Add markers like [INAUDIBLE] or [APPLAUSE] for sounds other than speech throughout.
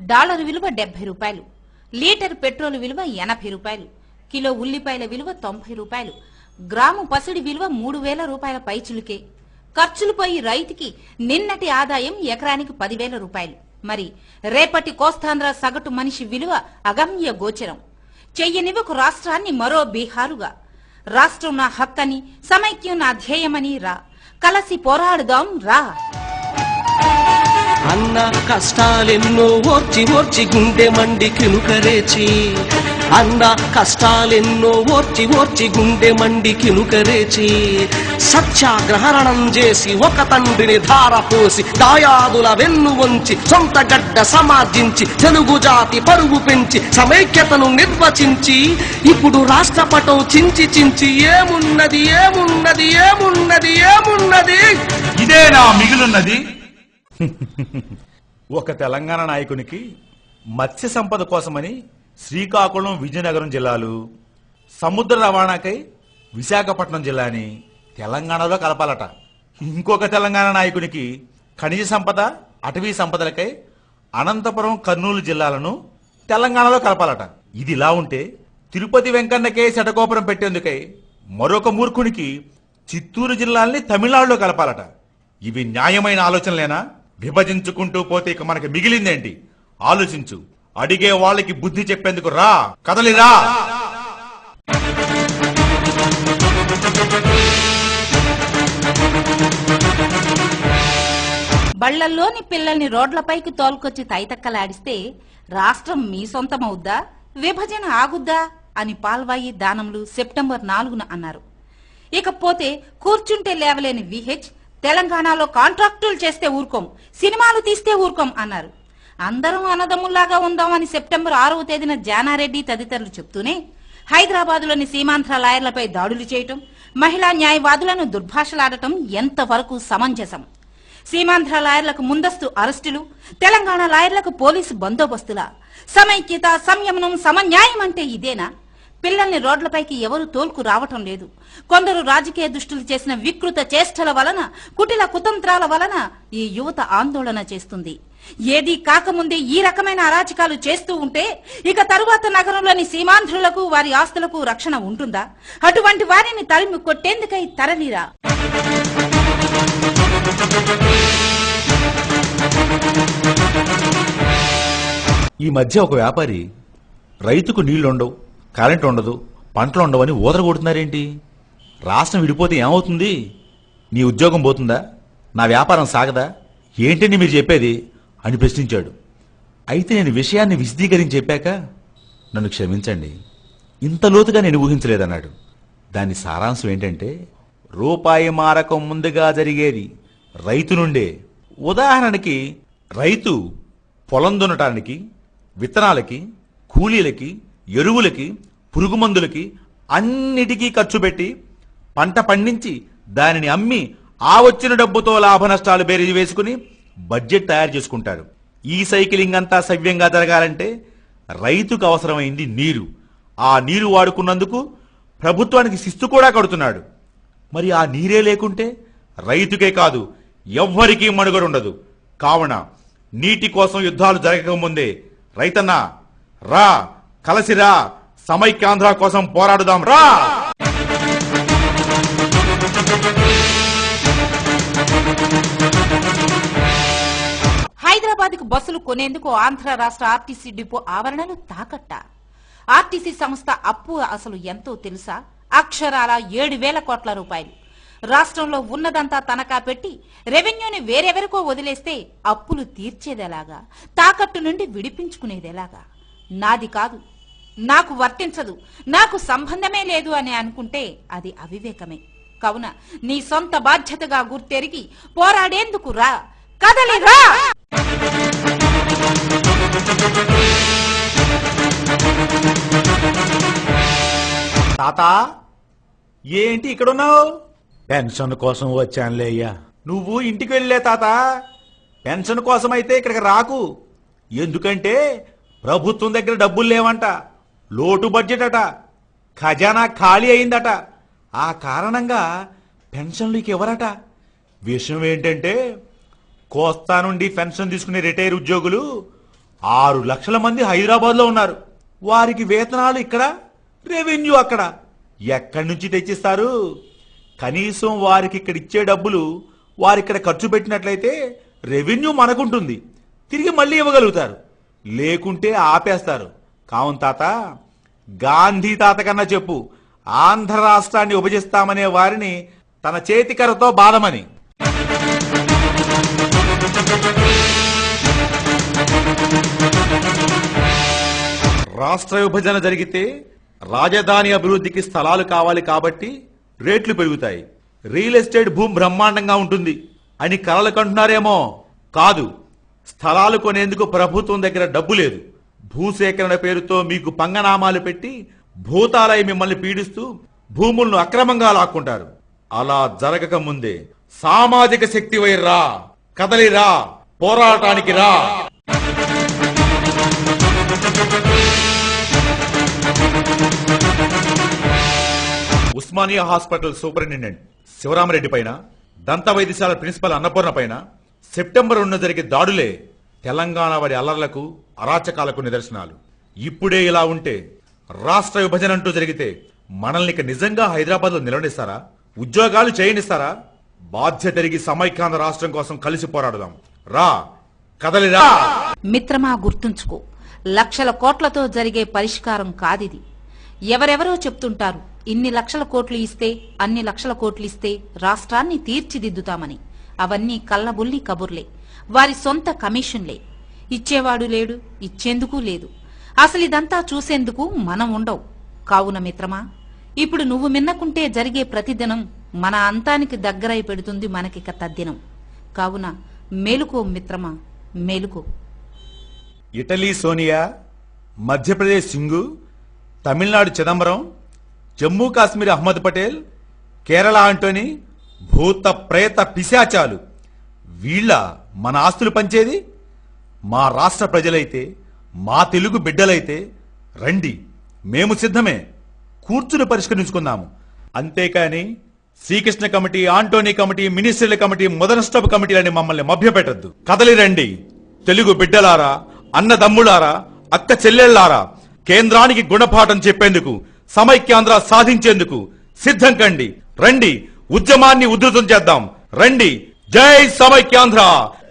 Dollar విలువ డెబ్బై రూపాయలు లీటర్ పెట్రోల్ విలువ ఎనభై రూపాయలు కిలో ఉల్లిపాయల విలువ తొంభై రూపాయలు గ్రాము పసిడి విలువ మూడు వేల రూపాయల పైచులుకే. ఖర్చులు పోయి రైతుకి నిన్నటి ఆదాయం ఎకరానికి పదివేల రూపాయలు. మరి రేపటి కోస్తాంధ్ర సగటు మనిషి విలువ అగమ్య గోచరం. చెయ్యనివ్వకు రాష్ట్రాన్ని మరో బీహారుగా. రాష్ట్రం నా హక్కని సమైక్యం నా ధ్యేయమని రా. కలసి పోరాడుదాం రా. అన్న కష్టాలెన్నో ఓర్చి ఓర్చి గుండె మండి కినుకరేచి. అన్న కష్టాలెన్నో ఓర్చి ఓర్చి గుండె మండి కినుకరేచి. సత్యాగ్రహరణం చేసి ఒక తండ్రిని ధారపోసి దాయాదుల వెన్ను వంచి సొంత గడ్డ సమార్జించి తెలుగు జాతి పరువు పెంచి సమైక్యతను నిర్వచించి ఇప్పుడు రాష్ట్రపటం చించి చించి ఏమున్నది ఏమున్నది ఏమున్నది ఏమున్నది? ఇదే నా మిగిలినది [LAUGHS] ఒక తెలంగాణ నాయకునికి మత్స్య సంపద కోసమని శ్రీకాకుళం విజయనగరం జిల్లాలు సముద్ర రవాణాకై విశాఖపట్నం జిల్లాని తెలంగాణలో కలపాలట. ఇంకొక తెలంగాణ నాయకునికి ఖనిజ సంపద అటవీ సంపదలకై అనంతపురం కర్నూలు జిల్లాలను తెలంగాణలో కలపాలట. ఇది ఇలా ఉంటే తిరుపతి వెంకన్నకే శటగోపురం పెట్టేందుకై మరొక మూర్ఖునికి చిత్తూరు జిల్లాల్ని తమిళనాడులో కలపాలట. ఇవి న్యాయమైన ఆలోచనలేనా? విభజించుకుంటూ పోతే ఇక మనకి మిగిలిందేంటి? ఆలోచించు. అడిగే వాళ్ళకి బుద్ధి చెప్పేందుకు రా. కదలిరా బళ్ళల్లోని పిల్లల్ని రోడ్లపైకి తోలుకొచ్చి తైతక్కలాడిస్తే రాష్ట్రం మీ సొంతమవుద్దా? విభజన ఆగుద్దా? అని పాల్వాయి దానంలు సెప్టెంబర్ నాలుగున అన్నారు. ఇకపోతే కూర్చుంటే లేవలేని విహెచ్ తెలంగాణలో కాంట్రాక్టులు చేస్తే ఊరుకోం సినిమాలు తీస్తే ఊరుకోం అన్నారు. అందరం అన్నదమ్ముల్లాగా ఉందామని సెప్టెంబర్ ఆరవ తేదీన జానారెడ్డి తదితరులు చెప్తూనే హైదరాబాదులోని సీమాంధ్ర లాయర్లపై దాడులు చేయటం మహిళా న్యాయవాదులను దుర్భాషలాడటం ఎంతవరకు సమంజసం? సీమాంధ్ర లాయర్లకు ముందస్తు అరెస్టులు తెలంగాణ లాయర్లకు పోలీసు బందోబస్తుల? సమైక్యత సంయమనం సమన్యాయం అంటే ఇదేనా? పిల్లల్ని రోడ్లపైకి ఎవరు తోల్కు రావటం లేదు. కొందరు రాజకీయ దుష్టులు చేసిన వికృత చేష్టల వలన కుటిల కుతంత్రాల వలన ఈ యువత ఆందోళన చేస్తుంది. ఏదీ కాకముందే ఈ రకమైన అరాచకాలు చేస్తూ ఉంటే ఇక తరువాత నగరంలోని సీమాంధ్రులకు వారి ఆస్తులకు రక్షణ ఉంటుందా? అటువంటి వారిని తరిమి కొట్టేందుకై తరలిరా. ఈ మధ్య ఒక వ్యాపారి రైతుకు నీళ్ళుండవు. కరెంటు ఉండదు పంటలు ఉండవని ఊదర కొడుతున్నారేంటి రాష్ట్రం విడిపోతే ఏమవుతుంది? నీ ఉద్యోగం పోతుందా? నా వ్యాపారం సాగదా? ఏంటండి మీరు చెప్పేది? అని ప్రశ్నించాడు. అయితే నేను విషయాన్ని విశదీకరించి చెప్పాక నన్ను క్షమించండి. ఇంత లోతుగా నేను ఊహించలేదన్నాడు. దాని సారాంశం ఏంటంటే రూపాయి మారకం ముందుగా జరిగేది రైతు నుండే. ఉదాహరణకి రైతు పొలం దున్నటానికి విత్తనాలకి కూలీలకి ఎరువులకి పురుగు మందులకి అన్నిటికీ ఖర్చు పెట్టి పంట పండించి దానిని అమ్మి ఆ వచ్చిన డబ్బుతో లాభ నష్టాలు బేరీజు వేసుకుని బడ్జెట్ తయారు చేసుకుంటాడు ఈ సైకిలింగ్ అంతా సవ్యంగా జరగాలంటే రైతుకు అవసరమైంది నీరు. ఆ నీరు వాడుకున్నందుకు ప్రభుత్వానికి శిస్తు కూడా కడుతున్నాడు. మరి ఆ నీరే లేకుంటే రైతుకే కాదు ఎవ్వరికీ మనుగడ ఉండదు కావున నీటి కోసం యుద్ధాలు జరగకముందే రైతన్నా రా! కలసిరా. సమైక్యాంధ్ర కోసం పోరాడుదాం. రా! హైదరాబాద్కు బస్సులు కొనేందుకు ఆంధ్ర రాష్ట్ర ఆర్టీసీ డిపో ఆవరణలు తాకట్ట. ఆర్టీసీ సంస్థ అప్పు అసలు ఎంతో తెలుసా? అక్షరాల ఏడు వేల కోట్ల రూపాయలు. రాష్ట్రంలో ఉన్నదంతా తనఖా పెట్టి రెవెన్యూని వేరెవరికో వదిలేస్తే అప్పులు తీర్చేదెలాగా తాకట్టు నుండి విడిపించుకునేదెలాగా. నాది కాదు. నాకు వర్తించదు. నాకు సంబంధమే లేదు అని అనుకుంటే అది అవివేకమే. కావున నీ సొంత బాధ్యతగా గుర్తెరిగి పోరాడేందుకు రా. కదలి రా! తాత ఏంటి ఇక్కడున్నావు? పెన్షన్ కోసం వచ్చానులే అయ్యా. నువ్వు ఇంటికి వెళ్ళే తాత. పెన్షన్ కోసమైతే ఇక్కడికి రాకు. ఎందుకంటే ప్రభుత్వం దగ్గర డబ్బులు లేవంట. లోటు బడ్జెట్ అట ఖజానా ఖాళీ అయిందట. ఆ కారణంగా పెన్షన్లు ఎవరట? విషయం ఏంటంటే కోస్తా నుండి పెన్షన్ తీసుకునే రిటైర్ ఉద్యోగులు ఆరు లక్షల మంది హైదరాబాద్లో ఉన్నారు. వారికి వేతనాలు ఇక్కడ రెవెన్యూ అక్కడ. ఎక్కడి నుంచి తెచ్చిస్తారు? కనీసం వారికి ఇక్కడ ఇచ్చే డబ్బులు వారిక్కడ ఖర్చు పెట్టినట్లయితే రెవెన్యూ మనకుంటుంది. తిరిగి మళ్ళీ ఇవ్వగలుగుతారు. లేకుంటే ఆపేస్తారు. కావున తాత గాంధీ తాత కన్నా చెప్పు. ఆంధ్ర రాష్ట్రాన్ని విభజిస్తామనే వారిని తన చేతికరతో బాధమని. రాష్ట్ర విభజన జరిగితే రాజధాని అభివృద్ధికి స్థలాలు కావాలి కాబట్టి రేట్లు పెరుగుతాయి. రియల్ ఎస్టేట్ భూమి బ్రహ్మాండంగా ఉంటుంది అని కలలు కంటున్నారేమో. కాదు స్థలాలు కొనేందుకు ప్రభుత్వం దగ్గర డబ్బు లేదు. భూసేకరణ పేరుతో మీకు పంగనామాలు పెట్టి భూతాలై మిమ్మల్ని పీడిస్తూ భూములను అక్రమంగా లాక్కుంటారు. అలా జరగక ముందే సామాజిక శక్తి రా కదలిరా పోరాటానికి రా. ఉస్మానియా హాస్పిటల్ సూపరింటెండెంట్ శివరామరెడ్డి పైన దంత వైద్యశాల ప్రిన్సిపల్ అన్నపూర్ణ పైన సెప్టెంబర్ ఉన్న జరిగే దాడులే తెలంగాణ వారి అల్లర్లకు అరాచకాలకు నిదర్శనాలు. ఇప్పుడే ఇలా ఉంటే రాష్ట్ర విభజన అంటూ జరిగితే మనల్ని ఇక నిజంగా హైదరాబాద్లో నిలవనిస్తారా ఉద్యోగాలు చేయనిస్తారా బాధ్యత తిరిగి సమైక్యాంధ్ర రాష్ట్రం కోసం కలిసి పోరాడదాం. రా కదలిరా మిత్రమా గుర్తుంచుకో. లక్షల కోట్లతో జరిగే పరిష్కారం కాదిది. ఎవరెవరో చెప్తుంటారు ఇన్ని లక్షల కోట్లు ఇస్తే అన్ని లక్షల కోట్లు ఇస్తే రాష్ట్రాన్ని తీర్చిదిద్దుతామని. అవన్నీ కళ్ళబుల్లి కబుర్లే. వారి సొంత కమిషన్లే. ఇచ్చేవాడు లేడు ఇచ్చేందుకు లేదు. అసలు ఇదంతా చూసేందుకు మనం ఉండవు. కావున మిత్రమా ఇప్పుడు నువ్వు మిన్నకుంటే జరిగే ప్రతిదినం మన అంతానికి దగ్గరై పెడుతుంది మనకిక తద్దినం. కావున మేలుకో మిత్రమా మేలుకో. ఇటలీ సోనియా మధ్యప్రదేశ్ సింగు తమిళనాడు చిదంబరం జమ్మూ కాశ్మీర్ అహ్మద్ పటేల్ కేరళ అంటోని భూత ప్రేత పిశాచాలు. వీళ్ళ మన ఆస్తులు పంచేది? మా రాష్ట్ర ప్రజలైతే మా తెలుగు బిడ్డలైతే రండి మేము సిద్ధమే కూర్చుని పరిష్కరించుకుందాము. అంతేకాని శ్రీకృష్ణ కమిటీ ఆంటోనీ కమిటీ మినిస్టర్ల కమిటీ మొదటి స్టాప్ కమిటీలని మమ్మల్ని మభ్యపెట్టద్దు. కదలి రండి తెలుగు బిడ్డలారా అన్నదమ్ములారా అక్క చెల్లెళ్ళారా కేంద్రానికి గుణపాఠం చెప్పేందుకు సమైక్యాంధ్ర సాధించేందుకు సిద్ధం కండి. రండి ఉద్యమాన్ని ఉధృతం చేద్దాం. రండి జై సమైక్యాంధ్ర.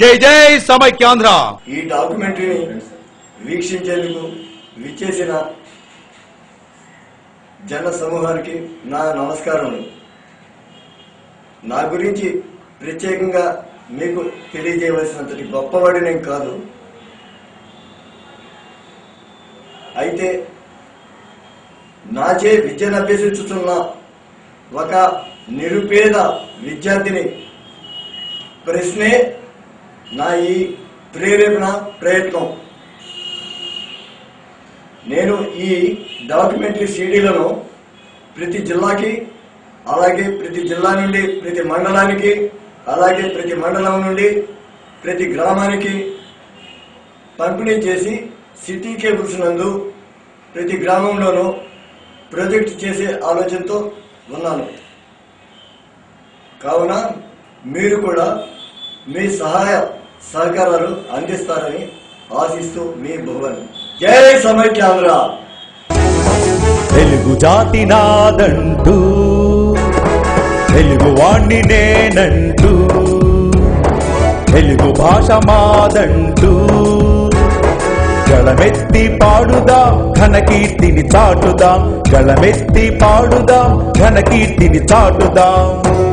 జై జై సమైక్యాంధ్ర. ఈ డాక్యుమెంటరీని వీక్షించేందుకు విచ్చేసిన జన సమూహానికి నా నమస్కారములు నా గురించి ప్రత్యేకంగా మీకు తెలియజేయవలసినంతటి గొప్పవాడి నేను కాదు. అయితే నాచే విద్యను అభ్యసించుతున్న ఒక నిరుపేద విద్యార్థిని ప్రశ్నే నా ఈ ప్రేరేపణ ప్రయత్నం నేను ఈ డాక్యుమెంటరీ సీడీలను ప్రతి జిల్లాకి అలాగే ప్రతి జిల్లా నుండి ప్రతి మండలానికి అలాగే ప్రతి మండలం నుండి ప్రతి గ్రామానికి పంపిణీ చేసి సిటీ కేబుల్స్ నందు ప్రతి గ్రామంలోనూ ప్రాజెక్ట్ చేసే ఆలోచనతో ఉన్నాను కావున మీరు కూడా మీ సహాయ సహకారాలు అందిస్తారని ఆశిస్తూ మీ భువన్. జై సమైక్యాంధ్ర తెలుగు జాతి నాదంటూ తెలుగు వాణ్ణి నేనంటూ తెలుగు భాష మాదంటూ గళమెత్తి పాడుదాం ఘనకీర్తిని చాటుదాం గళమెత్తి పాడుదాం ఘనకీర్తిని చాటుదాం.